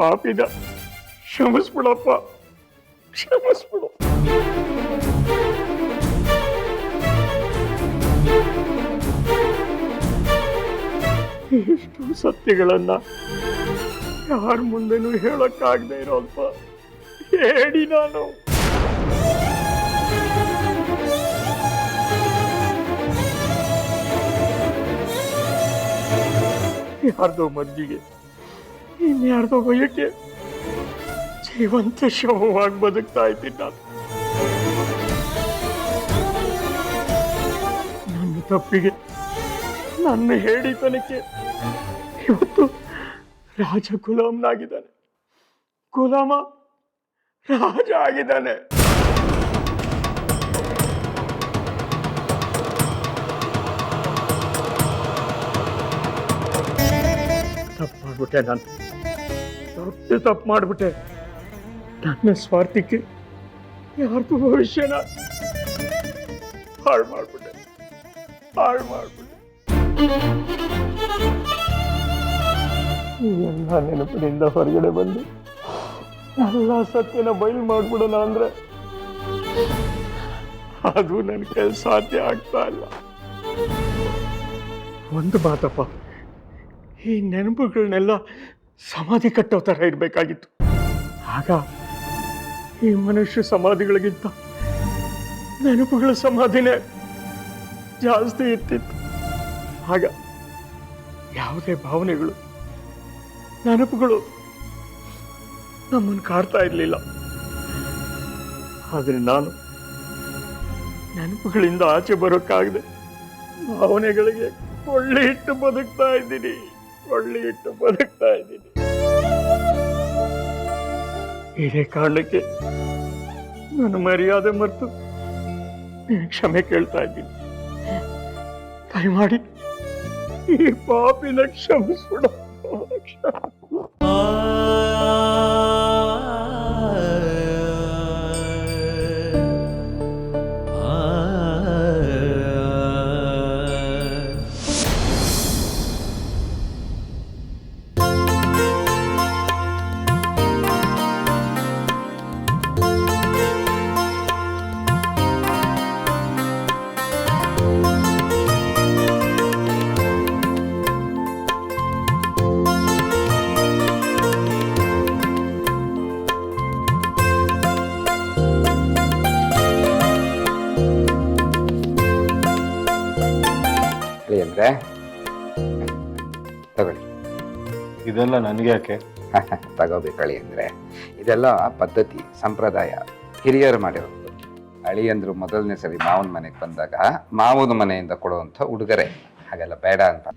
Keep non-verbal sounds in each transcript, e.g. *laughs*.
ಪಾಪಿದ ಕ್ಷಮಿಸ್ಬಿಡಪ್ಪ. ಕ್ಷಮಿಸ್ಬಿಡು. ಎಷ್ಟು ಸತ್ಯಗಳನ್ನ ಯಾರ ಮುಂದೆನೂ ಹೇಳಕ್ಕಾಗದೆ ಇರೋಲ್ಪ ಹೇಳಿ ನಾನು. ಯಾರ್ದೋ ಮದ್ದಿಗೆ ಇನ್ಯಾರ್ದೋ ಬಯಕೆ ಜೀವಂತ ಶವವಾಗಿ ಬದುಕ್ತಾ ಇದ್ದೀನಿ ನಾನು ನನ್ನ ತಪ್ಪಿಗೆ ನನ್ನ ಹೇಳಿತನಕ್ಕೆ ಇವತ್ತು ರಾಜ ಗುಲಾಮ್ನಾಗಿದ್ದಾನೆ ಗುಲಾಮ ರಾಜ ಆಗಿದ್ದಾನೆ ತಪ್ಪು ಮಾಡ್ಬಿಟ್ಟೆ ನಾನು ದೊಡ್ಡ ತಪ್ಪು ಮಾಡಿಬಿಟ್ಟೆ. ನನ್ನ ಸ್ವಾರ್ಥಕ್ಕೆ ಯಾರ್ದು ಭವಿಷ್ಯನ ಹಾಳು ಮಾಡಿಬಿಟ್ಟೆ. ಹಾಳು ಮಾಡಿಬಿಟ್ಟೆ. ಎಲ್ಲ ನೆನಪಿನಿಂದ ಹೊರಗಡೆ ಬಂದು ಎಲ್ಲ ಸತ್ಯನ ಬಯಲು ಮಾಡಿಬಿಡೋಣ ಅಂದ್ರೆ ಅದು ನನ್ನ ಕೈ ಸಾಧ್ಯ ಆಗ್ತಾ ಇಲ್ಲ. ಒಂದು ಮಾತಪ್ಪ, ಈ ನೆನಪುಗಳನ್ನೆಲ್ಲ ಸಮಾಧಿ ಕಟ್ಟೋ ಥರ ಇರಬೇಕಾಗಿತ್ತು ಆಗ ಈ ಮನುಷ್ಯ ಸಮಾಧಿಗಳಿಗಿಂತ ನೆನಪುಗಳ ಸಮಾಧಿನೇ ಜಾಸ್ತಿ ಇರ್ತಿತ್ತು. ಆಗ ಯಾವುದೇ ಭಾವನೆಗಳು, ನೆನಪುಗಳು ನಮ್ಮನ್ನು ಕಾಡ್ತಾ ಇರಲಿಲ್ಲ. ಆದರೆ ನಾನು ನೆನಪುಗಳಿಂದ ಆಚೆ ಬರೋಕ್ಕಾಗದೆ ಭಾವನೆಗಳಿಗೆ ಒಳ್ಳೆ ಇಟ್ಟು ಬದುಕ್ತಾ ಇದ್ದೀನಿ. ಒಳ್ಳೆ ಇಟ್ಟು ಬದುಕ್ತಾ ಇದ್ದೀನಿ. ಇದೇ ಕಾರಣಕ್ಕೆ ನಾನು ಮರ್ಯಾದೆ ಮರೆತು ಕ್ಷಮೆ ಕೇಳ್ತಾ ಇದ್ದೀನಿ. ದಯಮಾಡಿ ಈ ಪಾಪಿನ ಕ್ಷಮಿಸ್ಬಿಡ ಇದೆಲ್ಲ ನನಗೆ ಯಾಕೆ? *laughs* ತಗೋಬೇಕಳಿ ಅಂದರೆ. ಇದೆಲ್ಲ ಪದ್ಧತಿ, ಸಂಪ್ರದಾಯ, ಹಿರಿಯರು ಮಾಡಿರೋದು ಅಳಿಯಂದ್ರು ಮೊದಲನೇ ಸರಿ ಮಾವನ ಮನೆಗೆ ಬಂದಾಗ ಮಾವನ ಮನೆಯಿಂದ ಕೊಡುವಂಥ ಉಡುಗೊರೆ. ಹಾಗೆಲ್ಲ ಬೇಡ ಅಂತ.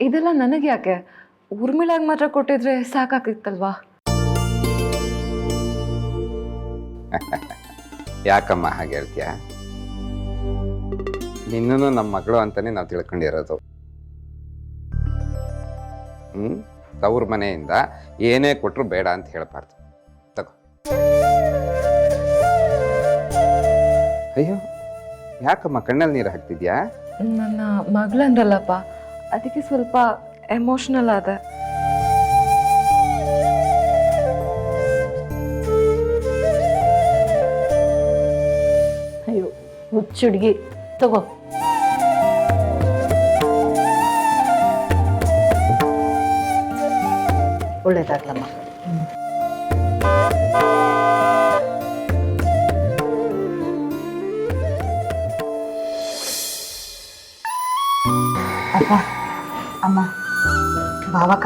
ಇದೆಲ್ಲ ನನಗೆ ಯಾಕೆ? ಊರ್ಮಿಳಾಗಿ ಮಾತ್ರ ಕೊಟ್ಟಿದ್ರೆ ಸಾಕಾಗಿತ್ತಲ್ವಾ *laughs* ಯಾಕಮ್ಮ ಹಾಗೆ ಹೇಳ್ತೀಯ? ನಿನ್ನೂ ನಮ್ಮ ಮಗಳು ಅಂತಾನೆ ನಾವು ತಿಳ್ಕೊಂಡಿರೋದು. ಹ್ಮ್? ತವ್ರ ಮನೆಯಿಂದ ಏನೇ ಕೊಟ್ಟರು ಬೇಡ ಅಂತ ಹೇಳ್ಬಾರ್ದು. ತಗೋ. ಅಯ್ಯೋ ಯಾಕಮ್ಮ ಕಣ್ಣಲ್ಲಿ ನೀರು ಹಾಕ್ತಿದ್ಯಾ? ನನ್ನ ಮಗಳಂದ್ರಲ್ಲಪ್ಪ ಅದಕ್ಕೆ ಸ್ವಲ್ಪ ಎಮೋಷ್ನಲ್ ಆದ. ಅಯ್ಯೋ ಹುಚ್ಚುಡ್ಗಿ. ತಗೋ. ಒಳ್ಳೇದಾಗ್ಲಮ್ಮ.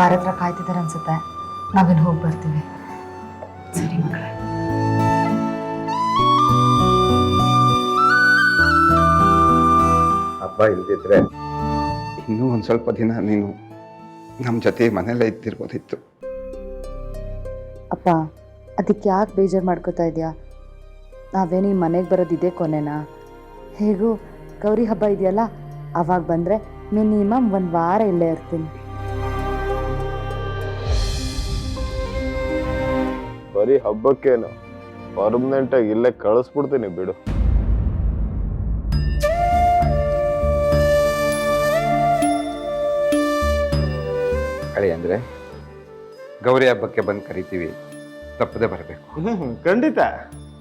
ಕಾರ್ ಹತ್ರ ಕಾಯ್ತಿದ್ದಾರೆ ಅನ್ಸುತ್ತೆ. ನಾವಿನ್ ಹೋಗಿ ಬರ್ತೀವಿ. ಸರಿ ಮಕ್ಕಳೇ ಅಪ್ಪ ಇಲ್ದಿದ್ರೆ ಇನ್ನೂ ಒಂದು ಸ್ವಲ್ಪ ದಿನ ನೀನು ನಮ್ಮ ಜೊತೆ ಮನೆಯಲ್ಲೇ ಇದ್ದಿರ್ಬೋದಿತ್ತು. ಅಪ್ಪ ಅದಕ್ಕೆ ಯಾಕೆ ಬೇಜಾರು ಮಾಡ್ಕೋತಾ ಇದೆಯಾ? ನಾವೇನು ಈ ಮನೆಗೆ ಬರೋದು ಇದೇ ಕೊನೆನಾ? ಹೇಗೂ ಗೌರಿ ಹಬ್ಬ ಇದೆಯಲ್ಲ ಆವಾಗ ಬಂದರೆ ಮಿನಿಮಮ್ ಒಂದು ವಾರ ಇಲ್ಲೇ ಇರ್ತೀನಿ. ಬರೀ ಹಬ್ಬಕ್ಕೇನು? ಪರ್ಮನೆಂಟ್ ಆಗಿ ಇಲ್ಲೇ ಕಳಿಸ್ಬಿಡ್ತೀನಿ ಬಿಡು. ಕಳಿ ಅಂದ್ರೆ ಗೌರಿ ಹಬ್ಬಕ್ಕೆ ಬಂದು ಕರಿತೀವಿ ತಪ್ಪದೆ ಬರಬೇಕು. ಹ್ಮ್ ಖಂಡಿತ.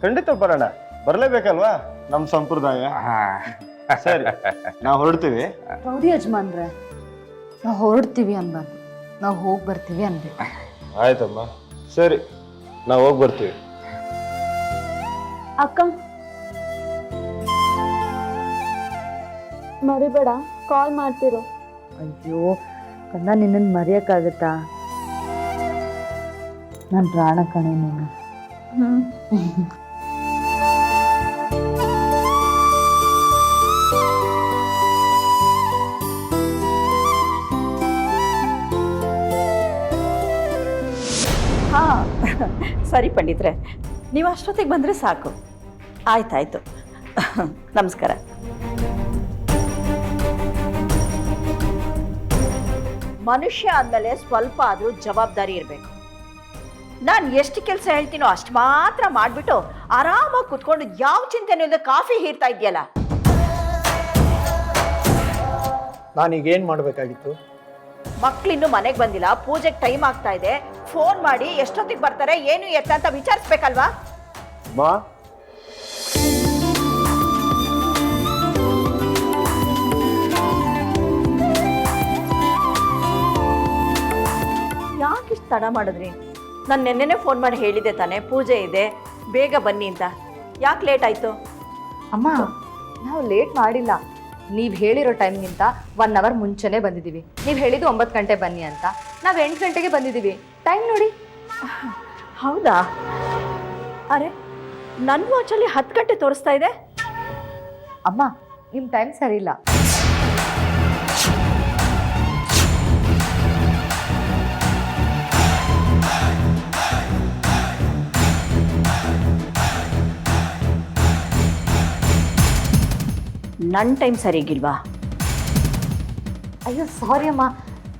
ಖಂಡಿತ ಬರೋಣ ಬರ್ಲೇಬೇಕಲ್ವಾ ನಮ್ ಸಂಪ್ರದಾಯ? ಸರಿ ನಾವು ಹೊರಡ್ತೀವಿ. ಗೌರಿ ಯಜಮಾನ್ರೆ ನಾವು ಹೊರಡ್ತೀವಿ ಅನ್ಬಾರ್ದು ನಾವು ಹೋಗಿ ಬರ್ತೀವಿ ಅನ್ಬೇಕು ಆಯ್ತಮ್ಮ. ಸರಿ. ನಾವು ಹೋಗಿ ಬರ್ತೀವಿ. ಅಕ್ಕ. ಮರಿಬೇಡ ಕಾಲ್ ಮಾಡ್ತಿರೋ. ಅಯ್ಯೋ ಕಂದ ನಿನ್ನನ್ನು ಮರೆಯೋಕ್ಕಾಗತ್ತಾ? ನನ್ನ ಪ್ರಾಣ ಕಣೆ ನೀನು. ಸರಿ ಪಂಡಿತ್ರೆ ನೀವು ಅಷ್ಟೊತ್ತಿಗೆ ಬಂದರೆ ಸಾಕು. ಆಯ್ತಾಯ್ತು. *laughs* ನಮಸ್ಕಾರ. ಮನುಷ್ಯ ಆದಮೇಲೆ ಸ್ವಲ್ಪ ಆದರೂ ಜವಾಬ್ದಾರಿ ಇರಬೇಕು. ನಾನು ಎಷ್ಟು ಕೆಲಸ ಹೇಳ್ತೀನೋ ಅಷ್ಟು ಮಾತ್ರ ಮಾಡಿಬಿಟ್ಟು ಆರಾಮಾಗಿ ಕುತ್ಕೊಂಡು ಯಾವ ಚಿಂತೆನೂ ಇಲ್ಲದೆ ಕಾಫಿ ಹೀರ್ತಾ ಇದೆಯಲ್ಲ? ನಾನೀಗೇನು ಮಾಡಬೇಕಾಗಿತ್ತು? ಮಕ್ಕಳಿನ್ನೂ ಮನೆಗೆ ಬಂದಿಲ್ಲ ಪೂಜೆಗೆ ಟೈಮ್ ಆಗ್ತಾ ಇದೆ. ಫೋನ್ ಮಾಡಿ ಎಷ್ಟೊತ್ತಿಗೆ ಬರ್ತಾರೆ ಏನು ಎತ್ತ ಅಂತ ವಿಚಾರಿಸ್ಬೇಕಲ್ವಾ? ಮಾ. ಯಾಕೆ ಇಷ್ಟು ತಡ ಮಾಡಿದ್ರಿ? ನಾನು ನೆನ್ನೆನೇ ಫೋನ್ ಮಾಡಿ ಹೇಳಿದೆ ತಾನೇ ಪೂಜೆ ಇದೆ ಬೇಗ ಬನ್ನಿ ಅಂತ. ಯಾಕೆ ಲೇಟ್ ಆಯಿತು? ಅಮ್ಮ ನಾವು ಲೇಟ್ ಮಾಡಿಲ್ಲ. ನೀವು ಹೇಳಿರೋ ಟೈಮ್ಗಿಂತ ಒನ್ ಅವರ್ ಮುಂಚೆನೇ ಬಂದಿದ್ದೀವಿ ನೀವು ಹೇಳಿದ್ದು ಒಂಬತ್ತು ಗಂಟೆ ಬನ್ನಿ ಅಂತ. ನಾವು ಎಂಟು ಗಂಟೆಗೆ ಬಂದಿದ್ದೀವಿ ಟೈಮ್ ನೋಡಿ. ಹೌದಾ? ಅರೆ ನನ್ನ ವಾಚಲ್ಲಿ ಹತ್ತು ಗಂಟೆ ತೋರಿಸ್ತಾ ಇದೆ. ಅಮ್ಮ ನಿಮ್ಮ ಟೈಮ್ ಸರಿ ಇಲ್ಲ. ನನ್ನ ಟೈಮ್ ಸರಿಗಿಲ್ವಾ ಅಯ್ಯೋ ಸಾರಿ ಅಮ್ಮ.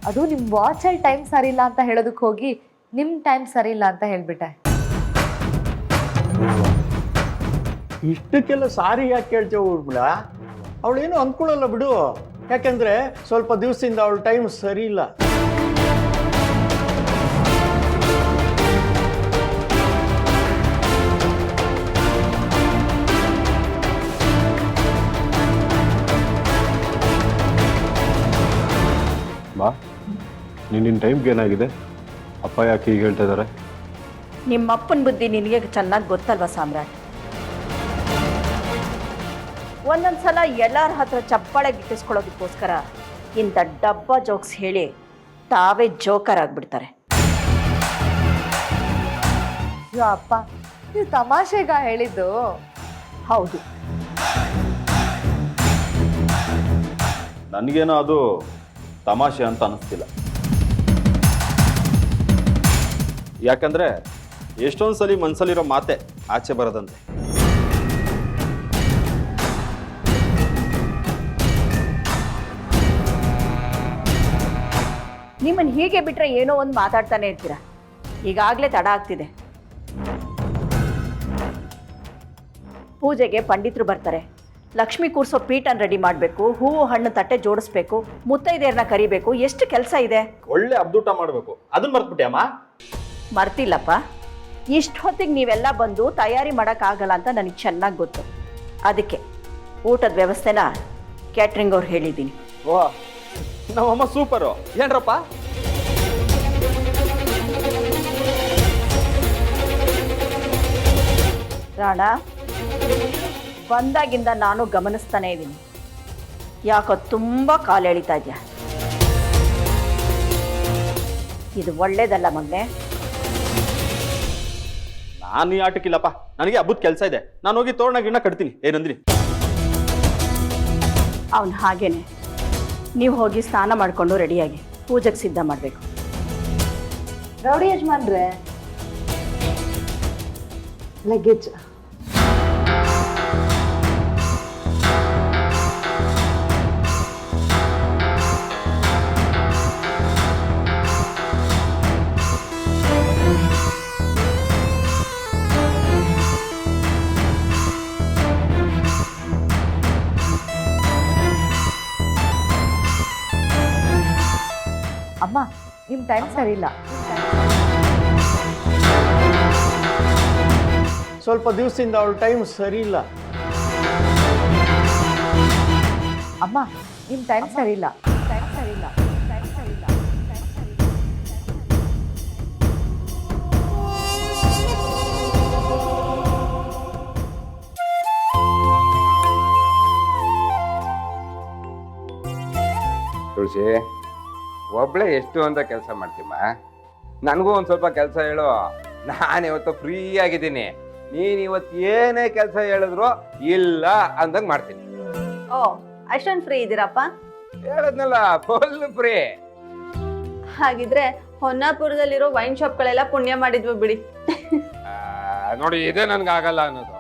ಅದು ನಿಮ್ಮ ವಾಚಲ್ಲಿ ಟೈಮ್ ಸರಿ ಇಲ್ಲ ಅಂತ ಹೇಳೋದಕ್ಕೆ ಹೋಗಿ ನಿಮ್ಮ ಟೈಮ್ ಸರಿ ಇಲ್ಲ ಅಂತ ಹೇಳ್ಬಿಟ್ಟೆ. ಇಷ್ಟಕ್ಕೆಲ್ಲ ಸಾರಿ ಯಾಕೆ ಕೇಳ್ತೇವೆ ಊರ್ಮಿಳ? ಅವಳೇನು ಅಂದ್ಕೊಳ್ಳಲ್ಲ ಬಿಡು. ಯಾಕೆಂದ್ರೆ ಸ್ವಲ್ಪ ದಿವಸದಿಂದ ಅವಳ ಟೈಮ್ ಸರಿ ಇಲ್ಲ ನಿನ್ನ ಟೈಮ್ಗೆ ಏನಾಗಿದೆ? ಅಪ್ಪ ಯಾಕೆ ಹೀಗೆ ಹೇಳ್ತಾ ಇದ್ದಾರೆ ನಿಮ್ಮ ಅಪ್ಪನ ಬುದ್ಧಿ ನಿನಗೆ ಚೆನ್ನಾಗಿ ಗೊತ್ತಲ್ವಾ ಸಾಮ್ರಾಟ್? ಒಂದೊಂದ್ಸಲ ಎಲ್ಲರ ಹತ್ರ ಚಪ್ಪಾಳೆ ಗಿಟ್ಟಿಸ್ಕೊಳ್ಳೋದಕ್ಕೋಸ್ಕರ ಇಂಥ ಡಬ್ಬ ಜೋಕ್ಸ್ ಹೇಳಿ ತಾವೇ ಜೋಕರ್ ಆಗಿಬಿಡ್ತಾರೆ. ಅಯ್ಯೋ ಅಪ್ಪ ನೀವು ತಮಾಷೆಗ ಹೇಳಿದ್ದು? ಹೌದು. ನನಗೇನೋ ಅದು ತಮಾಷೆ ಅಂತ ಅನಿಸ್ತಿಲ್ಲ. ಯಾಕಂದ್ರೆ ಎಷ್ಟೊಂದು ಸಲ ಮನ್ಸಲ್ಲಿರೋ ಮಾತೆ ಆಚೆ ಬರದಂತೆ. ನಿಮ್ಮನ್ನು ಹೀಗೆ ಬಿಟ್ರೆ ಏನೋ ಒಂದು ಮಾತಾಡ್ತಾನೆ ಇರ್ತೀರ? ಈಗಾಗ್ಲೇ ತಡ ಆಗ್ತಿದೆ. ಪೂಜೆಗೆ ಪಂಡಿತರು ಬರ್ತಾರೆ. ಲಕ್ಷ್ಮಿ ಕೂರ್ಸೋ ಪೀಠನ್ ರೆಡಿ ಮಾಡಬೇಕು ಹೂವು ಹಣ್ಣು ತಟ್ಟೆ ಜೋಡಿಸ್ಬೇಕು ಮುತ್ತೈದೆಯರನ್ನ ಕರಿಬೇಕು ಎಷ್ಟು ಕೆಲಸ ಇದೆ? ಒಳ್ಳೆ ಅಬ್ದೂಟ ಮಾಡಬೇಕು. ಅದನ್ನ ಮರ್ತ್ಬಿಟ್ಟೆ ಅಮ್ಮ ಮರ್ತಿಲ್ಲಪ್ಪ. ಇಷ್ಟು ಹೊತ್ತಿಗೆ ನೀವೆಲ್ಲ ಬಂದು ತಯಾರಿ ಮಾಡೋಕ್ಕಾಗಲ್ಲ ಅಂತ ನನಗೆ ಚೆನ್ನಾಗಿ ಗೊತ್ತು. ಅದಕ್ಕೆ ಊಟದ ವ್ಯವಸ್ಥೆನ ಕ್ಯಾಟ್ರಿಂಗ್ ಅವ್ರು ಹೇಳಿದ್ದೀನಿ. ಓ ನಮ್ಮಮ್ಮ ಸೂಪರು. ಏನ್ರಪ್ಪ? ರಾಣ ಬಂದಾಗಿಂದ ನಾನು ಗಮನಿಸ್ತಾನೆ ಇದ್ದೀನಿ. ಯಾಕೋ ತುಂಬ ಕಾಲು ಎಳಿತಾ ಇದೆಯಾ? ಇದು ಒಳ್ಳೇದಲ್ಲ ಮಗನೆ. ನಾನು ಈ ಆಟಕ್ಕಿಲ್ಲಪ್ಪ ನನಗೆ ಹಬ್ಬದ ಕೆಲಸ ಇದೆ. ನಾನು ಹೋಗಿ ತೋರಣ ಗಿಣ್ಣ ಕಟ್ತೀನಿ. ಏನಂದ್ರಿ ಅವನು ಹಾಗೇನೆ. ನೀವು ಹೋಗಿ ಸ್ನಾನ ಮಾಡಿಕೊಂಡು ರೆಡಿಯಾಗಿ ಪೂಜೆಗೆ ಸಿದ್ಧ ಮಾಡಬೇಕು. ರೌಡಿ ಯಜಮಾನ್ರೆ. ಲಗೇಜ್. ಟೈಮ್ ಸರಿ ಇಲ್ಲ ಸ್ವಲ್ಪ ದಿವಸದಿಂದ ಅವಳ ಟೈಮ್ ಸರಿ ಇಲ್ಲ ಅಮ್ಮ. ನಿಮ್ಮ ಟೈಮ್ ಸರಿ ಇಲ್ಲ ಟೈಮ್ ಸರಿ ಇಲ್ಲ ಟೈಮ್ ಸರಿ ಇಲ್ಲ ತುಳಸಿ ಒಬ್ಳೆ ಎಷ್ಟು ಅಂತ ಕೆಲಸ ಮಾಡ್ತೀಮ್ಮ? ನನಗೂ ಒಂದು ಸ್ವಲ್ಪ ಕೆಲಸ ಹೇಳು. ನಾನು ಇವತ್ತು ಫ್ರೀ ಆಗಿದ್ದೀನಿ. ನೀನು ಇವತ್ತು ಏನೇ ಕೆಲಸ ಹೇಳಿದ್ರು ಇಲ್ಲ ಅಂದಂಗೆ ಮಾಡ್ತೀನಿ. ಓ ಅಷ್ಟೊಂದು ಫ್ರೀ ಇದ್ದೀರಪ್ಪ? ಹೇಳದ್ನಲ್ಲ ಫುಲ್ ಫ್ರೀ ಹಾಗಿದ್ರೆ ಹೊನ್ನಾಪುರದಲ್ಲಿರೋ ವೈನ್ ಶಾಪ್ಗಳೆಲ್ಲ ಪುಣ್ಯ ಮಾಡಿದ್ವಿ ಬಿಡಿ. ನೋಡಿ ಇದೇ ನನ್ಗೆ ಆಗಲ್ಲ ಅನ್ನೋದು.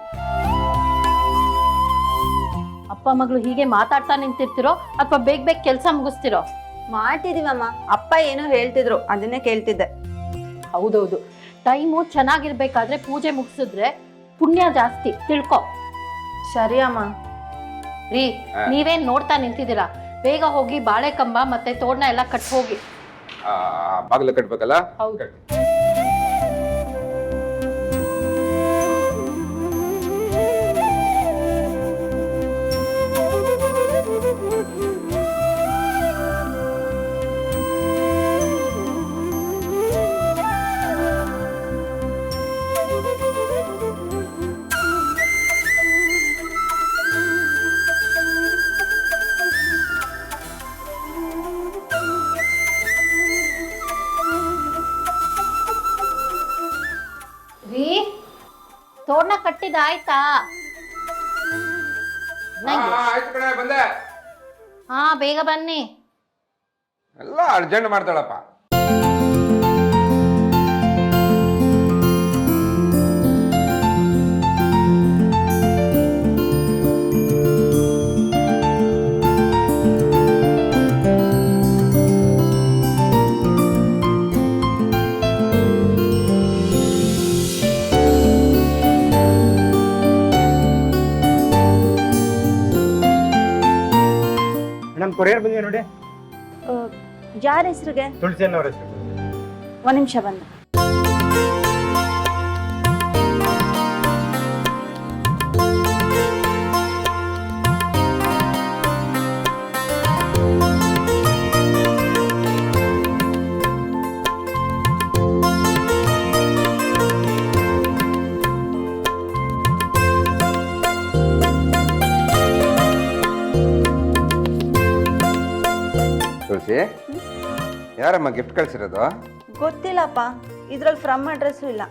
ಅಪ್ಪ ಮಗಳು ಹೀಗೆ ಮಾತಾಡ್ತಾ ನಿಂತಿರ್ತಿರೋ ಅಥವಾ ಬೇಗ ಬೇಗ ಕೆಲಸ ಮುಗಿಸ್ತಿರೋ? ಮಾಡ್ತಿದೀವಮ್ಮ ಅಪ್ಪ ಏನೋ ಹೇಳ್ತಿದ್ರು ಅದನ್ನೇ ಕೇಳ್ತಿದ್ದೆ. ಹೌದೌದು. ಟೈಮು ಚೆನ್ನಾಗಿರ್ಬೇಕಾದ್ರೆ ಪೂಜೆ ಮುಗಿಸಿದ್ರೆ ಪುಣ್ಯ ಜಾಸ್ತಿ. ತಿಳ್ಕೊ. ಸರಿ ಅಮ್ಮ. ರೀ. ನೀವೇನ್ ನೋಡ್ತಾ ನಿಂತಿದ್ದೀರಾ? ಬೇಗ ಹೋಗಿ ಬಾಳೆಕಂಬ ಮತ್ತೆ ತೋರಣ ಎಲ್ಲ ಕಟ್ ಹೋಗಿ ಬಾಗಿಲು ಕಟ್ಬೇಕಲ್ಲ? ಹೌದು. ಹಾ, ಹಾ, ಆಯ್ತು ಕಣೆ ಬಂದೆ. ಹಾ ಬೇಗ ಬನ್ನಿ. ಎಲ್ಲ ಅರ್ಜೆಂಟ್ ಮಾಡ್ತಾಳಪ್ಪ. ಕೊರಿಯರ್ ಬಂದಿದೆ ನೋಡಿ. ಯಾರ ಹೆಸರಿಗೆ? ತುಳಸಿ ಅನ್ನೋರ ಹೆಸರು. ಒಂದ್ ನಿಮಿಷ ಬಂದ. ಯಾರಮ್ಮ ಗಿಫ್ಟ್ ಕಳ್ಸಿರೋದು? ಗೊತ್ತಿಲ್ಲಪ್ಪ. ಇದ್ರಲ್ಲಿ ಫ್ರಮ್ ಅಡ್ರೆಸ್ಸು ಇಲ್ಲ.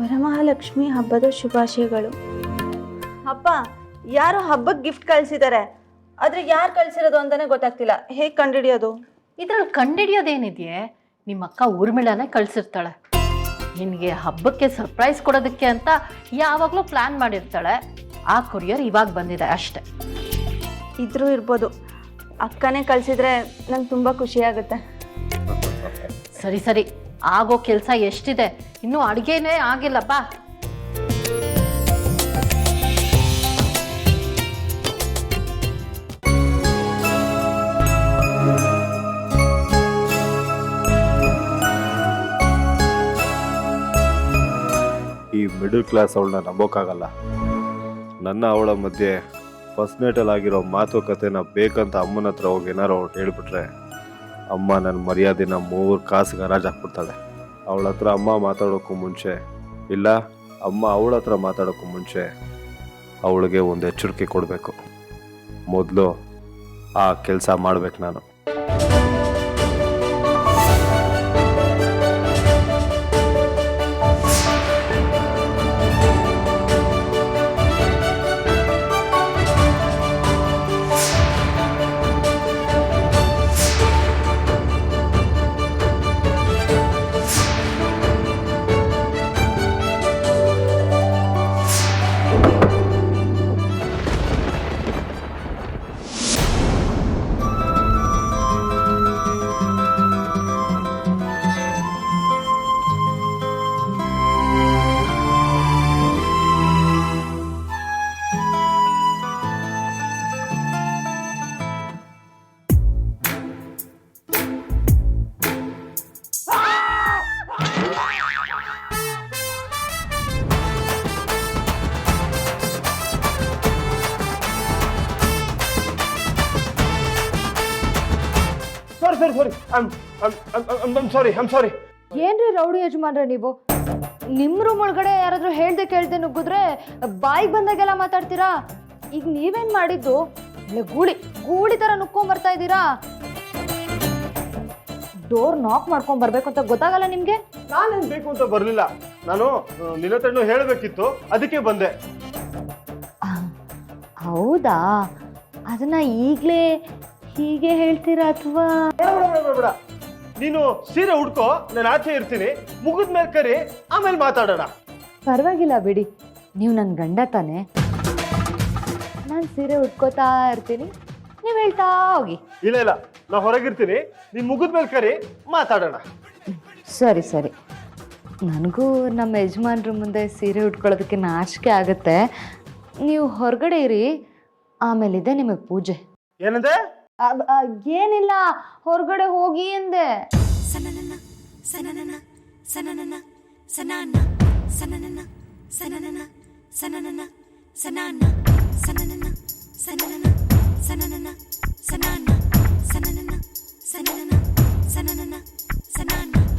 ವರಮಹಾಲಕ್ಷ್ಮಿ ಹಬ್ಬದ ಶುಭಾಶಯಗಳು. ಅಪ್ಪ ಯಾರು ಹಬ್ಬಕ್ಕೆ ಗಿಫ್ಟ್ ಕಳಿಸಿದ್ದಾರೆ ಆದರೆ ಯಾರು ಕಳ್ಸಿರೋದು ಅಂತಾನೆ ಗೊತ್ತಾಗ್ತಿಲ್ಲ. ಹೇಗೆ ಕಂಡುಹಿಡಿಯೋದು? ಇದ್ರಲ್ಲಿ ಕಂಡಿಡಿಯೋದೇನಿದೆಯೇ ನಿಮ್ಮ ಅಕ್ಕ ಊರ್ಮಿಳನೇ ಕಳ್ಸಿರ್ತಾಳೆ. ನಿನಗೆ ಹಬ್ಬಕ್ಕೆ ಸರ್ಪ್ರೈಸ್ ಕೊಡೋದಕ್ಕೆ ಅಂತ ಯಾವಾಗಲೂ ಪ್ಲಾನ್ ಮಾಡಿರ್ತಾಳೆ. ಆ ಕೊರಿಯರ್ ಇವಾಗ ಬಂದಿದೆ ಅಷ್ಟೆ. ಇದ್ರೂ ಇರ್ಬೋದು. ಅಕ್ಕನೇ ಕಳ್ಸಿದ್ರೆ ನಂಗೆ ತುಂಬ ಖುಷಿ ಆಗುತ್ತೆ. ಸರಿ ಸರಿ. ಆಗೋ ಕೆಲಸ ಎಷ್ಟಿದೆ? ಇನ್ನೂ ಅಡುಗೆನೇ ಆಗಿಲ್ಲ ಬಾ. ಈ ಮಿಡಲ್ ಕ್ಲಾಸ್ ಅವಳನ್ನ ನಂಬೋಕ್ಕಾಗಲ್ಲ ನನ್ನ ಅವಳ ಮಧ್ಯೆ ನೈಟಲ್ಲಿ ಆಗಿರೋ ಮಾತುಕತೆನ ಬೇಕಂತ ಅಮ್ಮನ ಹತ್ರ ಹೋಗಿ ಏನಾರು ಹೇಳ್ಬಿಟ್ರೆ, ಅಮ್ಮ ನನ್ನ ಮರ್ಯಾದೆನ ಮೂರು ಕಾಸು ಗರಾಜ್ ಹಾಕ್ಬಿಡ್ತಾಳೆ. ಅವಳ ಹತ್ರ ಅಮ್ಮ ಮಾತಾಡೋಕ್ಕೂ ಮುಂಚೆ, ಇಲ್ಲ, ಅಮ್ಮ ಅವಳ ಹತ್ರ ಮಾತಾಡೋಕ್ಕೂ ಮುಂಚೆ ಅವಳಿಗೆ ಒಂದು ಎಚ್ಚರಿಕೆ ಕೊಡಬೇಕು. ಮೊದಲು ಆ ಕೆಲಸ ಮಾಡ್ಬೇಕು ನಾನು. ಸಾರಿ ಸಾರಿ ಸಾರಿ ಐಮ್ ಸಾರಿ ಏನ್ರಿ ರೌಡಿ ಯಜಮಾನ್ರೆ ನೀವು? ನಿಮ್ಮ ರೂಮ್ ಒಳಗಡೆ ಯಾರಾದ್ರೂ ಹೇಳ್ದೆ ಕೇಳ್ದೆ ನುಗ್ಗಿದ್ರೆ ಬಾಯಿಗೆ ಬಂದಾಗೆಲ್ಲ ಮಾತಾಡ್ತೀರಾ? ಈಗ ನೀವೇನ್ ಮಾಡಿದ್ದು? ಒಳ್ಳೆ ಗೂಳಿ ಗೂಳಿ ತರ ನುಕ್ಕೊಂಡ್ ಬರ್ತಾ ಇದ್ದೀರಾ? ಡೋರ್ ನಾಕ್ ಮಾಡ್ಕೊಂಡ್ ಬರ್ಬೇಕು ಅಂತ ಗೊತ್ತಾಗಲ್ಲ ನಿಮ್ಗೆ? ನಾನೇನ್ ಬೇಕು ಅಂತ ಬರ್ಲಿಲ್ಲ. ನಾನು ನಿನ್ನ ಹತ್ರನೂ ಹೇಳಬೇಕಿತ್ತು. ಅದಕ್ಕೆ ಬಂದೆ. ಹೌದಾ? ಅದನ್ನ ಈಗಲೇ ಹೀಗೆ ಹೇಳ್ತೀರಾ ಅಥವಾ? ಬೇಡ ಬೇಡ ಬೇಡ ಬೇಡ. ಬೇಡ ನೀನು ಸೀರೆ ಉಡ್ಕೋ ನಾನು ಆಚೆ ಇರ್ತೀನಿ. ಮುಗಿದ ಮೇಲೆ ಕರಿ ಆಮೇಲೆ ಮಾತಾಡೋಣ. ಪರವಾಗಿಲ್ಲ ಬಿಡಿ. ನೀವು ನನ್ನ ಗಂಡ ತಾನೆ. ನಾನು ಸೀರೆ ಉಟ್ಕೋತಾ ಇರ್ತೀನಿ. ನೀವು ಹೇಳ್ತಾ ಹೋಗಿ. ಇಲ್ಲ ಇಲ್ಲ. ನಾ ಹೊರಗಿರ್ತೀನಿ. ನೀವು ಮುಗಿದ ಮೇಲೆ ಕರಿ ಮಾತಾಡೋಣ. ಸರಿ ಸರಿ. ನನಗೂ ನಮ್ಮ ಯಜಮಾನ್ರ ಮುಂದೆ ಸೀರೆ ಉಟ್ಕೊಳ್ಳೋದಕ್ಕೆ ನಾಚಿಕೆ ಆಗುತ್ತೆ. ನೀವು ಹೊರಗಡೆ ಇರಿ ಆಮೇಲಿದೆ ನಿಮಗೆ ಪೂಜೆ. ಏನಂದೆ? ಏನಿಲ್ಲ ಹೊರಗಡೆ ಹೋಗಿ ಎಂದೆ ಸನನನ ಸನನನ ಸನನನ ಸನಾನ ಸನನನ ಸನನನ ಸನನನ ಸನಾನ ಸನನನ ಸನನನ ಸನನನ ಸನಾನ ಸನನನ ಸನನನ ಸನನನ